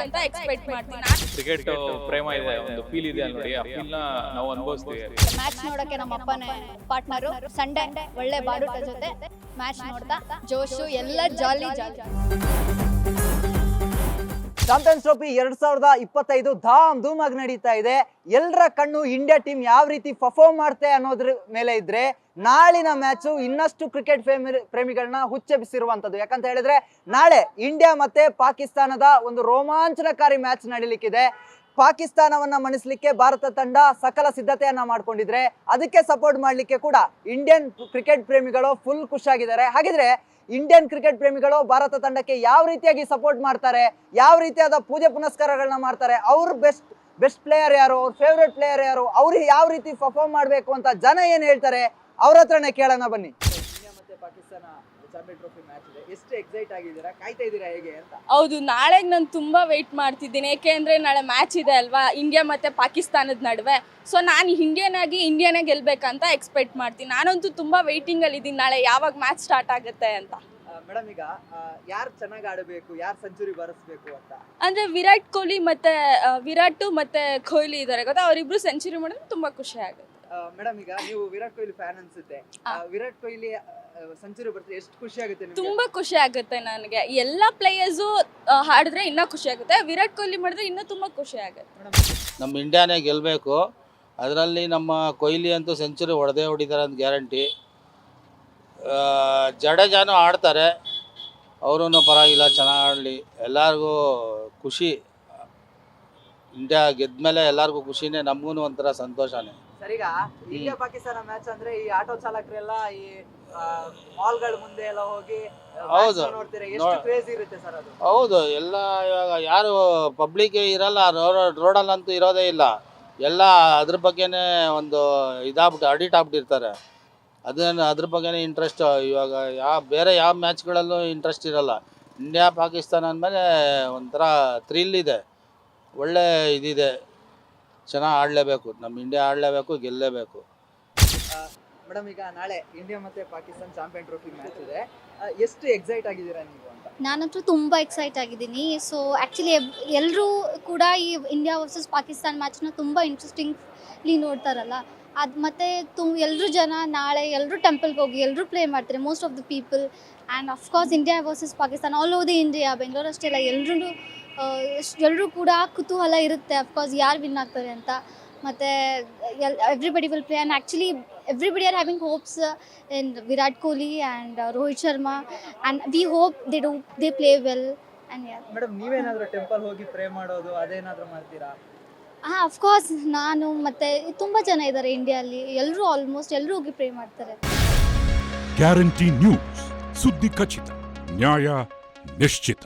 ಗೆಲ್ಬೇಕಂತ expect ಮಾಡ್ತೀನಿ ನಾನ್ cricket ಪ್ರೇಮ ಇದೆ ಒಂದು ಫೀಲ್ ಇದೆ ನೋಡಿ. ಆ ಫೀಲ್ನ ನಾವು ಅನುಭವಿಸ್ತೀವಿ. ಮ್ಯಾಚ್ ನೋಡಕ್ಕೆ ನಮ್ಮ ಅಪ್ಪನೇ ಪಾರ್ಟ್ನರು ಸಂಡೇ ಒಳ್ಳೆ ಬಾಡುಟ ಜೊತೆ ಮ್ಯಾಚ್ ನೋಡ್ತಾ ಜೋಶು ಎಲ್ಲ ಜಾಲಿ ಜಾಲಿ ಚಾಂಪಿಯನ್ಸ್ ಟ್ರೋಫಿ ಎರಡ್ ಸಾವಿರದ ಇಪ್ಪತ್ತೈದು ಧಾಮ್ ಧೂಮ್ ಆಗಿ ನಡೀತಾ ಇದೆ. ಎಲ್ಲರ ಕಣ್ಣು ಇಂಡಿಯಾ ಟೀಮ್ ಯಾವ ರೀತಿ ಪರ್ಫಾರ್ಮ್ ಮಾಡುತ್ತೆ ಅನ್ನೋದ್ರ ಮೇಲೆ ಇದ್ರೆ ನಾಳಿನ ಮ್ಯಾಚು ಇನ್ನಷ್ಟು ಕ್ರಿಕೆಟ್ ಪ್ರೇಮಿ ಪ್ರೇಮಿಗಳನ್ನ ಹುಚ್ಚೆಬ್ಬಿಸಿರುವಂತದ್ದು ಯಾಕಂತ ಹೇಳಿದ್ರೆ ನಾಳೆ ಇಂಡಿಯಾ ಮತ್ತೆ ಪಾಕಿಸ್ತಾನದ ಒಂದು ರೋಮಾಂಚನಕಾರಿ ಮ್ಯಾಚ್ ನಡೀಲಿಕ್ಕಿದೆ. ಪಾಕಿಸ್ತಾನವನ್ನ ಮಣಿಸ್ಲಿಕ್ಕೆ ಭಾರತ ತಂಡ ಸಕಲ ಸಿದ್ಧತೆಯನ್ನ ಮಾಡ್ಕೊಂಡಿದ್ರೆ ಅದಕ್ಕೆ ಸಪೋರ್ಟ್ ಮಾಡ್ಲಿಕ್ಕೆ ಕೂಡ ಇಂಡಿಯನ್ ಕ್ರಿಕೆಟ್ ಪ್ರೇಮಿಗಳು ಫುಲ್ ಖುಷಿಯಾಗಿದ್ದಾರೆ. ಹಾಗಿದ್ರೆ ಇಂಡಿಯನ್ ಕ್ರಿಕೆಟ್ ಪ್ರೇಮಿಗಳು ಭಾರತ ತಂಡಕ್ಕೆ ಯಾವ ರೀತಿಯಾಗಿ ಸಪೋರ್ಟ್ ಮಾಡ್ತಾರೆ, ಯಾವ ರೀತಿಯಾದ ಪೂಜೆ ಪುನಸ್ಕಾರಗಳನ್ನ ಮಾಡ್ತಾರೆ, ಅವ್ರ ಬೆಸ್ಟ್ ಬೆಸ್ಟ್ ಪ್ಲೇಯರ್ ಯಾರು, ಅವ್ರ ಫೇವ್ರೆಟ್ ಪ್ಲೇಯರ್ ಯಾರು, ಅವ್ರಿಗೆ ಯಾವ ರೀತಿ ಪರ್ಫಾರ್ಮ್ ಮಾಡಬೇಕು ಅಂತ ಜನ ಏನು ಹೇಳ್ತಾರೆ, ಅವ್ರ ಹತ್ರನೇ ಕೇಳೋಣ ಬನ್ನಿ. ಇಂಡಿಯಾ ಮತ್ತೆ ಪಾಕಿಸ್ತಾನ. ಚಾಂಪಿಯನ್ ಟ್ರೋಫಿ ಮ್ಯಾಚ್ ಇದೆ. ಎಷ್ಟು ಎಕ್ಸೈಟ್ ಆಗಿದ್ದೀರಾ? ಕಾಯ್ತಾ ಇದ್ದೀರಾ ಹೇಗೆ ಅಂತ? ಹೌದು ನಾಳೆಗೆ ನಾನು ತುಂಬಾ ವೆಯ್ಟ್ ಮಾಡ್ತಿದ್ದೀನಿ. ಯಾಕೆಂದ್ರೆ ನಾಳೆ ಮ್ಯಾಚ್ ಇದೆ ಅಲ್ವಾ? ಇಂಡಿಯಾ ಮತ್ತೆ ಪಾಕಿಸ್ತಾನದ ನಡುವೆ. ಸೊ ನಾನು ಇಂಡಿಯನ್ ಆಗಿ ಇಂಡಿಯಾನೇ ಗೆಲ್ಬೇಕಂತ ಎಕ್ಸ್ಪೆಕ್ಟ್ ಮಾಡ್ತೀನಿ. ನಾನಂತೂ ತುಂಬಾ ವೇಟಿಂಗ್ ಅಲ್ಲಿ ಇದ್ದೀನಿ. ನಾಳೆ ಯಾವಾಗ ಮ್ಯಾಚ್ ಸ್ಟಾರ್ಟ್ ಆಗುತ್ತೆ ಅಂತ. ಮೇಡಮ್ ಈಗ ಯಾರು ಚೆನ್ನಾಗಿ ಆಡಬೇಕು? ಯಾರು ಸೆಂಚುರಿ ಬರೆಸ್ಬೇಕು ಅಂತ? ಅಂದ್ರೆ ವಿರಾಟ್ ಕೊಹ್ಲಿ ಮತ್ತೆ ವಿರಾಟ್ ಮತ್ತೆ ಕೊಹ್ಲಿ ಇದಾರೆ ಗೊತ್ತಾ? ಅವರಿಬ್ರು ಸೆಂಚುರಿ ಮಾಡಿದ್ರೆ ತುಂಬಾ ಖುಷಿ ಆಗುತ್ತೆ. ಮೇಡಮ್ ಈಗ ನೀವು ವಿರಾಟ್ ಕೊಹ್ಲಿ ಫ್ಯಾನ್ ಅನ್ಸುತ್ತೆ. ಆ, ವಿರಾಟ್ ಕೊಹ್ಲಿ ಸೆಂಚುರಿ ಬರ್ತಾರೆ ಎಷ್ಟು ಖುಷಿ ಆಗುತ್ತೆ ನಿಮ್ಗೆ? ತುಂಬಾ ಖುಷಿ ಆಗುತ್ತೆ ನನಗೆ. ಎಲ್ಲ ಪ್ಲೇಯರ್ಸು ಹಾಡಿದ್ರೆ ಇನ್ನೂ ಖುಷಿ ಆಗುತ್ತೆ. ವಿರಾಟ್ ಕೊಹ್ಲಿ ಮಾಡಿದ್ರೆ ಇನ್ನೂ ತುಂಬಾ ಖುಷಿ ಆಗುತ್ತೆ. ನಮ್ಮ ಇಂಡಿಯಾನೇ ಗೆಲ್ಲಬೇಕು ಅದರಲ್ಲಿ ನಮ್ಮ ಕೊಹ್ಲಿ ಅಂತೂ ಸೆಂಚುರಿ ಹೊಡೆದೇ ಹೊಡಿತಾರೆ ಅಂತ ಗ್ಯಾರಂಟಿ. ಜಡೇಜಾನು ಆಡ್ತಾರೆ. ಅವರೂ ಪರವಾಗಿಲ್ಲ ಚೆನ್ನಾಗಿ ಆಡಲಿ. ಎಲ್ಲರಿಗೂ ಖುಷಿ. ಇಂಡಿಯಾ ಗೆದ್ಮೇಲೆ ಎಲ್ಲರಿಗೂ ಖುಷಿನೇ ನಮಗೂ ಒಂಥರ ಸಂತೋಷನೇ. ಸರ್ ಈಗ ಇಂಡಿಯಾ ಪಾಕಿಸ್ತಾನ ಮ್ಯಾಚ್ ಅಂದ್ರೆ ಈ ಆಟೋ ಚಾಲಕರೆಲ್ಲ ಈ ಮಾಲ್ಗಳ ಮುಂದೆ ಎಲ್ಲ ಹೋಗಿ ಹೌದು. ನ ಎಷ್ಟು ನೋಡ್- ಇರುತ್ತೆ ಸರ್ ಅದು. ಹೌದು ಎಲ್ಲ ಇವಾಗ ಯಾರು ಪಬ್ಲಿಕ್ ಇರಲ್ಲ ರೋಡ್ ರೋಡಲ್ಲಂತೂ ಇರೋದೇ ಇಲ್ಲ. ಎಲ್ಲ ಅದ್ರ ಬಗ್ಗೆನೇ ಒಂದು ಇದಾಗ್ಬಿಟ್ಟು ಅಡಿಟ್ ಆಗ್ಬಿಟ್ಟಿರ್ತಾರೆ. ಅದನ್ನ ಅದ್ರ ಬಗ್ಗೆನೇ ಇಂಟ್ರೆಸ್ಟ್ ಇವಾಗ ಯಾವ ಬೇರೆ ಯಾವ ಮ್ಯಾಚ್ಗಳಲ್ಲೂ ಇಂಟ್ರೆಸ್ಟ್ ಇರಲ್ಲ. ಇಂಡಿಯಾ ಪಾಕಿಸ್ತಾನ ಅಂದಮೇಲೆ ಒಂಥರ ಥ್ರಿಲ್ ಇದೆ. ಒಳ್ಳೆ ಇದಿದೆ. ಚೆನ್ನಾಗಿ ಆಡಲೇಬೇಕು ನಮ್ಮ ಇಂಡಿಯಾ ಆಡಲೇಬೇಕು ಗೆಲ್ಲಲೇಬೇಕು ಮೇಡಮ್ ಈಗ ನಾಳೆ ಇಂಡಿಯಾ ಮತ್ತೆ ಪಾಕಿಸ್ತಾನ ಚಾಂಪಿಯನ್ ಟ್ರೋಫಿ ಮ್ಯಾಚ್ ಇದೆ. ಆ, ಎಷ್ಟು ಎಕ್ಸೈಟ್ ಆಗಿದ್ದೀರಾ ನೀವು ಅಂತ? ನಾನಂತೂ ತುಂಬ ಎಕ್ಸೈಟ್ ಆಗಿದ್ದೀನಿ. ಸೊ ಆ್ಯಕ್ಚುಲಿ ಎಲ್ಲರೂ ಕೂಡ ಈ ಇಂಡಿಯಾ ವರ್ಸಸ್ ಪಾಕಿಸ್ತಾನ್ ಮ್ಯಾಚ್ನ ತುಂಬ ಇಂಟ್ರೆಸ್ಟಿಂಗ್ಲಿ ನೋಡ್ತಾರಲ್ಲ. ಅದು ಮತ್ತು ತು ಎಲ್ಲರೂ ಜನ ನಾಳೆ ಎಲ್ಲರೂ ಟೆಂಪಲ್ಗೆ ಹೋಗಿ ಎಲ್ಲರೂ ಪ್ಲೇ ಮಾಡ್ತಾರೆ most of the people and of course India versus Pakistan all over the India Bengaluru ಅಷ್ಟೇ ಎಲ್ಲರೂ ಎಲ್ಲರೂ ಕೂಡ ಕುತೂಹಲ ಇರುತ್ತೆ. ಅಫ್ಕೋರ್ಸ್ ಯಾರು ವಿನ್ ಆಗ್ತಾರೆ ಅಂತ. ಮತ್ತು, all everybody will play and actually everybody are having hopes in Virat Kohli and Rohit Sharma and we hope they do they play well madam ನೀವೇನಾದರೂ ಟೆಂಪಲ್ ಹೋಗಿ ಪ್ರೇ ಮಾಡೋದು, ಅದೇನಾದರೂ ಮಾಡ್ತೀರಾ? ಹಾಂ ಅಫ್ಕೋರ್ಸ್ ನಾನು ಮತ್ತೆ ತುಂಬ ಜನ ಇದ್ದಾರೆ ಇಂಡಿಯಲ್ಲಿ ಎಲ್ಲರೂ ಆಲ್ಮೋಸ್ಟ್ ಎಲ್ಲರೂ ಹೋಗಿ ಪ್ರೇ ಮಾಡ್ತಾರೆ. ಗ್ಯಾರಂಟಿ ನ್ಯೂಸ್ ಸುದ್ದಿ ಖಚಿತ ನ್ಯಾಯ ನಿಶ್ಚಿತ